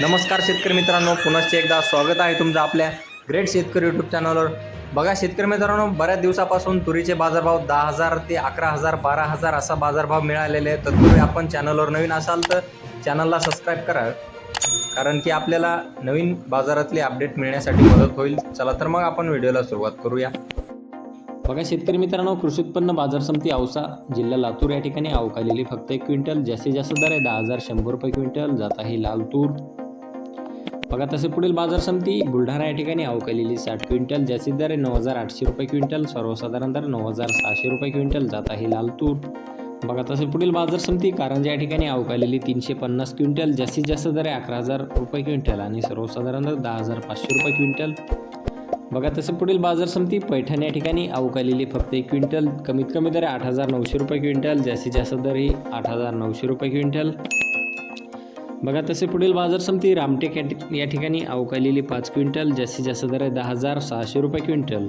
नमस्कार शेतकरी मित्रांनो पुनश्च एकदा स्वागत आहे तुमचं आपल्या ग्रेट शेतकरी यूट्यूब चॅनलवर बघा शेतकरी मित्रांनो बऱ्याच दिवसापासून तुरीचे बाजारभाव दहा हजार ते अकरा हजार बारा हजार असा बाजारभाव मिळालेले आहे तत्पूर्वी आपण चॅनलवर नवीन असाल तर चॅनलला सबस्क्राईब करा. कारण की आपल्याला नवीन बाजारातले अपडेट मिळण्यासाठी मदत होईल. चला तर मग आपण व्हिडिओला सुरुवात करूया. बघा शेतकरी मित्रांनो कृषी उत्पन्न बाजार समिती औसा जिल्हा लातूर या ठिकाणी अवकालेली फक्त एक क्विंटल. जास्तीत जास्त दर आहे दहा हजार शंभर रुपये क्विंटल. जात आहे लाल तूर. बघा तसे पुढील बाजार समिती बुलढाणा या ठिकाणी अवकालेली साठ क्विंटल जास्तीत दर आहे नऊ हजार आठशे रुपये क्विंटल सर्वसाधारण दर नऊ हजार सहाशे रुपये क्विंटल जात आहे लाल तूर. बघा तसे पुढील बाजार समिती कारंजा या ठिकाणी अवकालेली तीनशे पन्नास क्विंटल जास्तीत जास्त दर आहे अकरा हजार रुपये क्विंटल आणि सर्वसाधारण दर दहा हजार पाचशे रुपये क्विंटल. बघा तसं पुढील बाजार समिती पैठण या ठिकाणी अवकालेली फक्त एक क्विंटल कमीत कमी दर आठ हजार नऊशे रुपये क्विंटल जास्तीत जास्त दर ही आठ हजार नऊशे रुपये क्विंटल. बघा तसे पुढील बाजार समिती रामटेक या या ठिकाणी अवकालेली पाच क्विंटल जास्तीत जास्त दर आहे दहा हजार सहाशे रुपये क्विंटल.